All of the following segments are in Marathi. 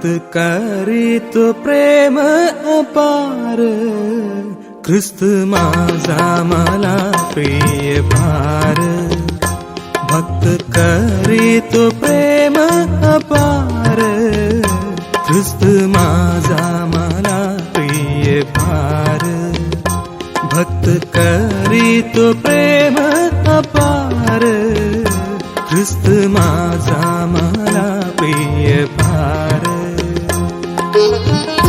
भक्त करीतो प्रेम अपार। ख्रिस्त माझा मला प्रिय फार भक्त करीतो प्रेम अपार। ख्रिस्त माझा मला प्रिय भार। भक्त करीतो प्रेम अपार। ख्रिस्त माझा मला प्रिय फार Thank you.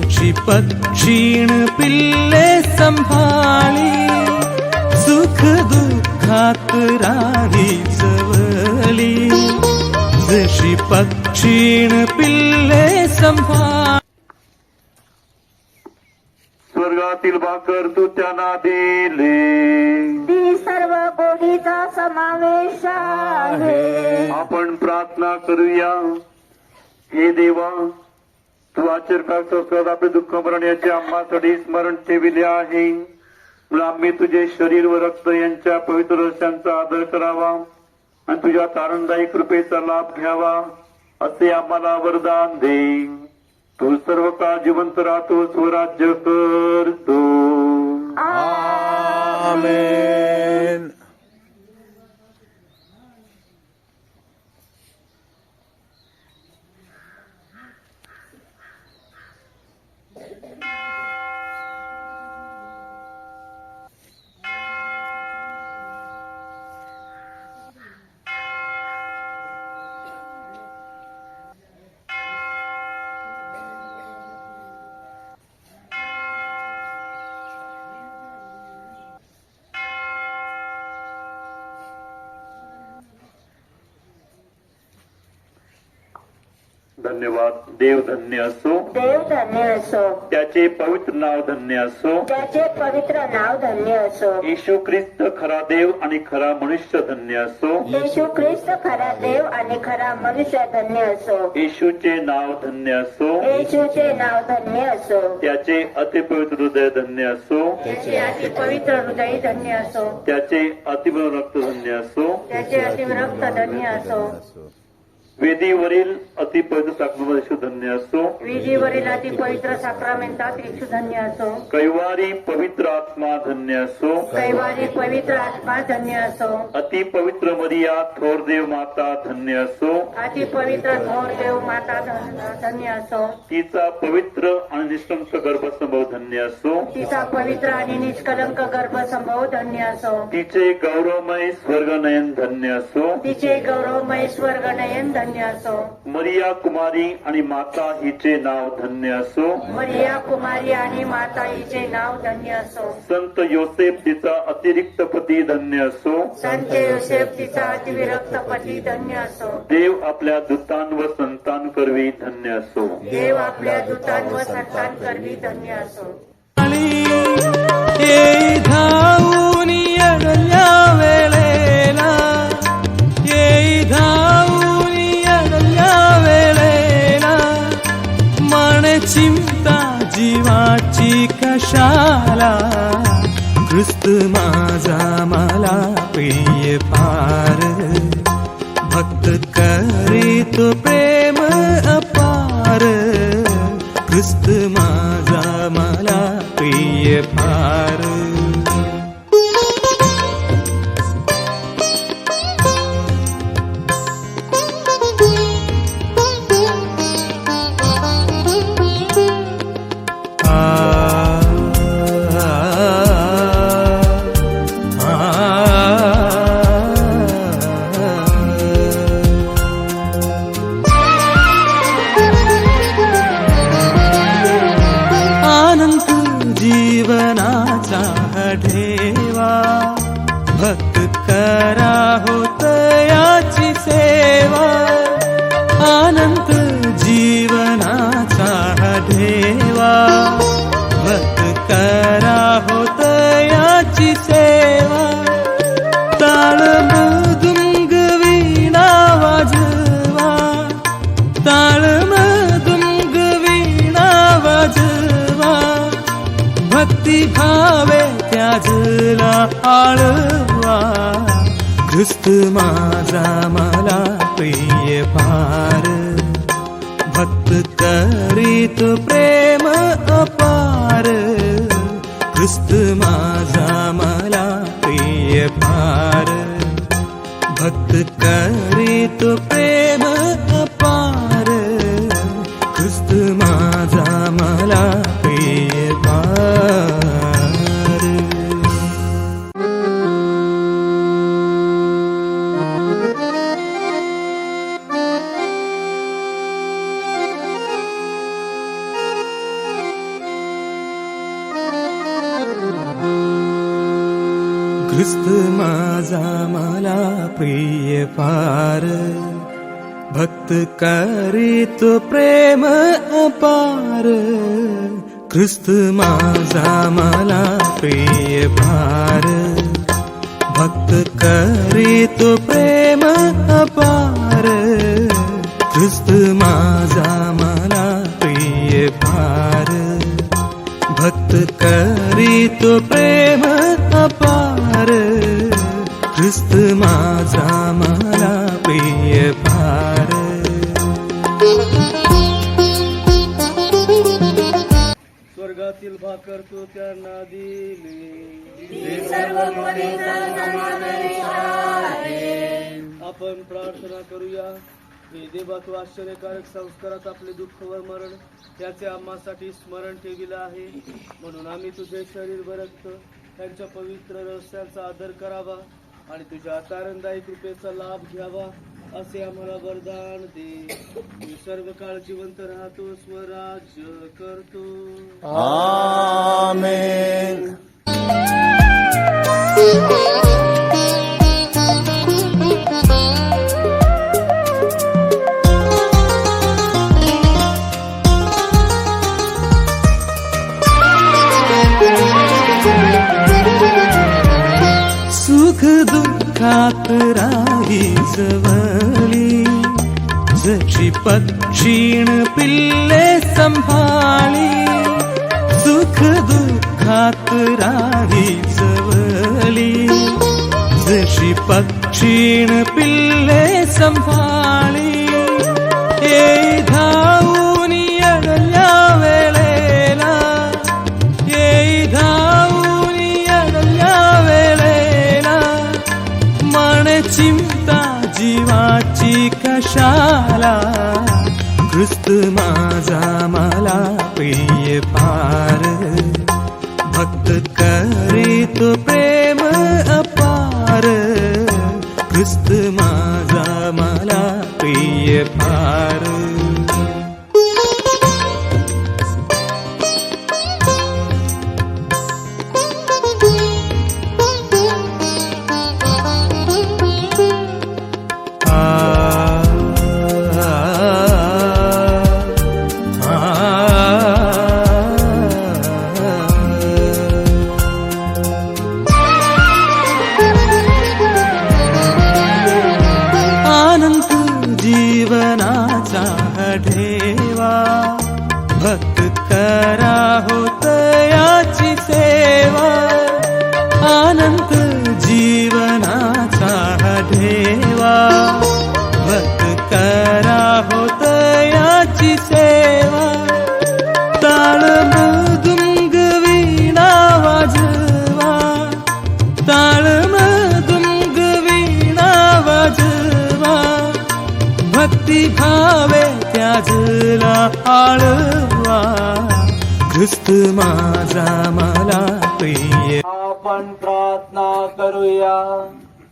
जशी पक्षीण पिल्ले संभाळी. सुख दुःखात राही जवळी जशी पक्षीण पिल्ले संभाळी. स्वर्गातील भाकर तू त्यांना दिले. ती सर्व गोडीचा समावेश आहे. आपण प्रार्थना करूया. हे देवा तू आचरकाचं आपले दुःख मरण याचे आम्हासाठी स्मरण ठेविले आहे. आम्ही तुझे शरीर व रक्त यांच्या पवित्र रस्यांचा आदर करावा आणि तुझ्या आनंददायी कृपेचा लाभ घ्यावा असे आम्हाला वरदान दे. तू सर्व काळ जिवंत राहतो स्वराज्य करतो आमेन. धन्यवाद देव धन्य असो देव धन्य असो त्याचे पवित्र नाव धन्य असो त्याचे पवित्र नाव धन्य असो येशू ख्रिस्त खरा देव आणि खरा मनुष्य धन्य असो येशू ख्रिस्त खरा देव आणि खरा मनुष्य धन्य असो येशूचे नाव धन्य असो येशूचे नाव धन्य असो त्याचे अतिपवित्र हृदय धन्य असो त्याचे अति पवित्र हृदय धन्य असो त्याचे अतिबळ रक्त धन्य असो त्याचे अति रक्त धन्य असो वेदीवरील अतिपवित्र साक्रामेंट येशू धन्य असो. विधीवरील अति पवित्र साक्रामेंटात येशू धन्य असो. कैवारी पवित्र आत्मा धन्य असो. कैवारी पवित्र आत्मा धन्य असो. अति पवित्र मरिया थोर देव माता धन्य असो. अति पवित्र थोर देव माता धन- धन्य असो. तिचा पवित्र आणि निष्कंक गर्भसंभव धन्य असो. तिचा पवित्र आणि निष्कलंक गर्भसंभव धन्य असो. तिचे गौरवमय स्वर्गनयन धन्य असो. तिचे गौरवमय स्वर्गनयन धन्य असो. मरिया कुमारी आणि माता हिचे नाव धन्य असो. मरिया कुमारी आणि माता हिचे नाव धन्य असो. संत योसेफ तिचा अतिरिक्त पती धन्य असो. संत योसेफ तिचा अतिविरक्त पती धन्य असो. देव आपल्या दूतान व संतान करवी धन्य असो. देव आपल्या दूतान व संतान करवी धन्य असो. ಯಾರು भक्ती भावे त्याजला आळवा? ख्रिस्त माझा मला प्रिय पार. भक्त करीत प्रेम अपार. ख्रिस्त माझा मला प्रिय पार. भक्त करीत प्रेम करीत प्रेम अपार। ख्रिस्त माझा मला प्रिय फार भक्त करीत प्रेम अपार। ख्रिस्त माझा मला प्रिय फार भक्त करीत प्रेम अपार। ख्रिस्त माझा मला प्रिय स्वर्गातील भाकर तो त्यांना दिली. आपण प्रार्थना करूया. हे देवा तू आश्चर्यकारक संस्कारात आपले दुःख व मरण त्याचे आम्हासाठी स्मरण ठेविलं आहे. म्हणून आम्ही तुझे शरीर व रक्त त्यांच्या पवित्र रस्त्यांचा आदर करावा आणि तुझ्या तारणदायी कृपेचा लाभ घ्यावा. असे आम्हाला वरदान दे. तू सर्व काळ जिवंत राहतो स्वराज्य करतो. सुख दुःखात जवळी जशी पक्षीण पिल्ले संभाळी सुख दुःखात जवळी जशी पक्षीण पिल्ले धावून चिंता जीवाची कशाला? ख्रिस्त माझा मला प्रिय पार. भक्त करीत प्रेम अपार. ख्रिस्त माझा मला प्रिय पार. वाळवा. ख्रिस्त माझा मला प्रिय. आपण प्रार्थना करूया.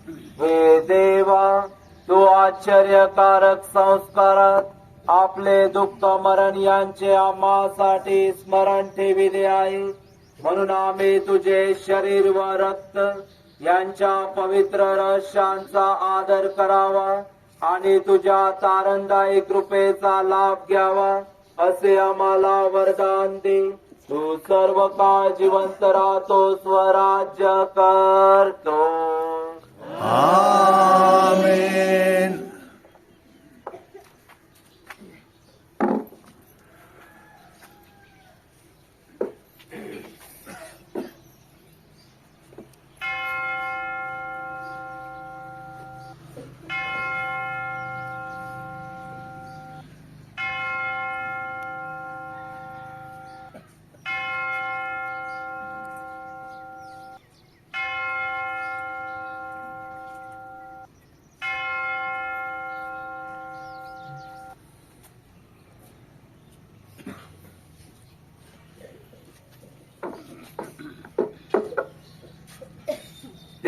हे देवा तू आश्चर्यकारक संस्कारात आपले दुःख मरण यांचे आम्हासाठी स्मरण ठेविले आहे. म्हणून आम्ही तुझे शरीर व रक्त यांच्या पवित्र रहस्यांचा आदर करावा आणि तुझ्या तारणदायी कृपेचा लाभ घ्यावा. असे आम्हाला वरदान दे. तू सर्व काळ जिवंत राहतो स्वराज्य करतो.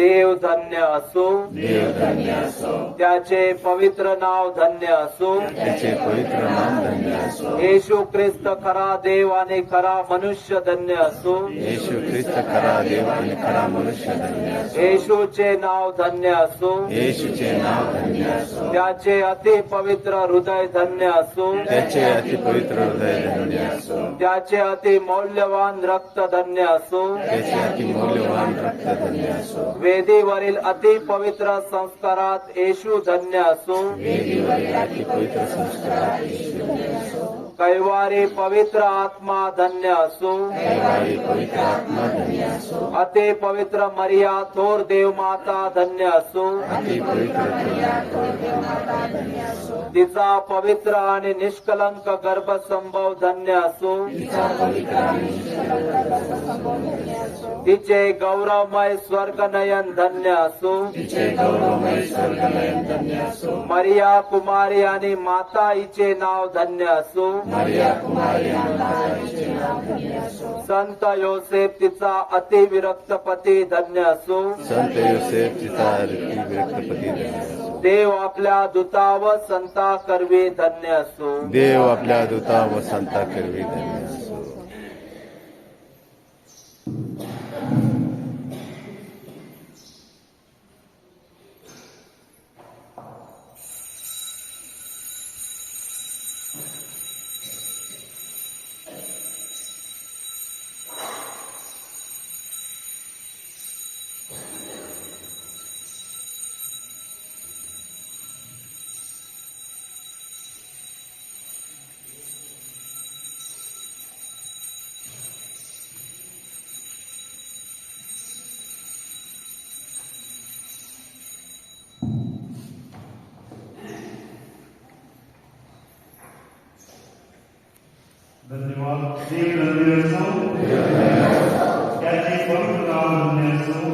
देव धन्य असो देव धन्य असो त्याचे पवित्र नाव धन्य असो त्याचे पवित्र नाम धन्य असो येशू ख्रिस्त खरा देव आणि खरा मनुष्य धन्य असो येशू ख्रिस्त खरा देव आणि खरा मनुष्य धन्य असो येशूचे नाव धन्य असो येशूचे नाव धन्य असो त्याचे अति पवित्र हृदय धन्य असो त्याचे अति पवित्र हृदय धन्य असो त्याचे अति मौल्यवान रक्त धन्य असो त्याचे अति मौल्यवान रक्त धन्य असो वेदीवरील अति पवित्र संस्कारात येशू धन्य असो. कैवारी पवित्र आत्मा धन्य असो अति पवित्र मरिया थोर देव माता धन्य असो तिचा पवित्र आणि निष्कलंक गर्भसंभव धन्य असो तिचे गौरवमय स्वर्गनयन धन्य असो तिचे गौरवमय स्वर्गनयन धन्य असो मरिया कुमारी आणि माता हिचे नाव धन्य असो मरिया कुमारी संत योसेफ तिचा अतिविरक्त पती धन्य असो. संत योसेफ तिचा व्यक्तपती धन्य असो. देव आपल्या दूताव संता करवी धन्य असो. देव आपल्या दूता व संता करवी धन्य असो. धन्यवाद. देव धन्य असो त्याचे पवित्र नाम धन्य असो.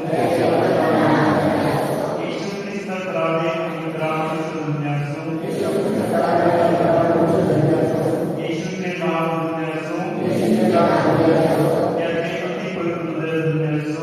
येशू ख्रिस्त राजे पवित्रांश धन्य असो. येशूचे नाम धन्य असो. त्याचे अति पवित्र हृदय धन्य असो.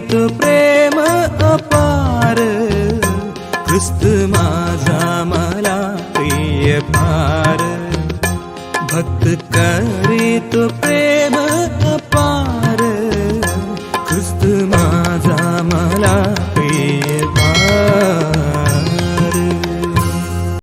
प्रेम अपार। ख्रिस्त माझा मला प्रिय फार भक्त करीत प्रेम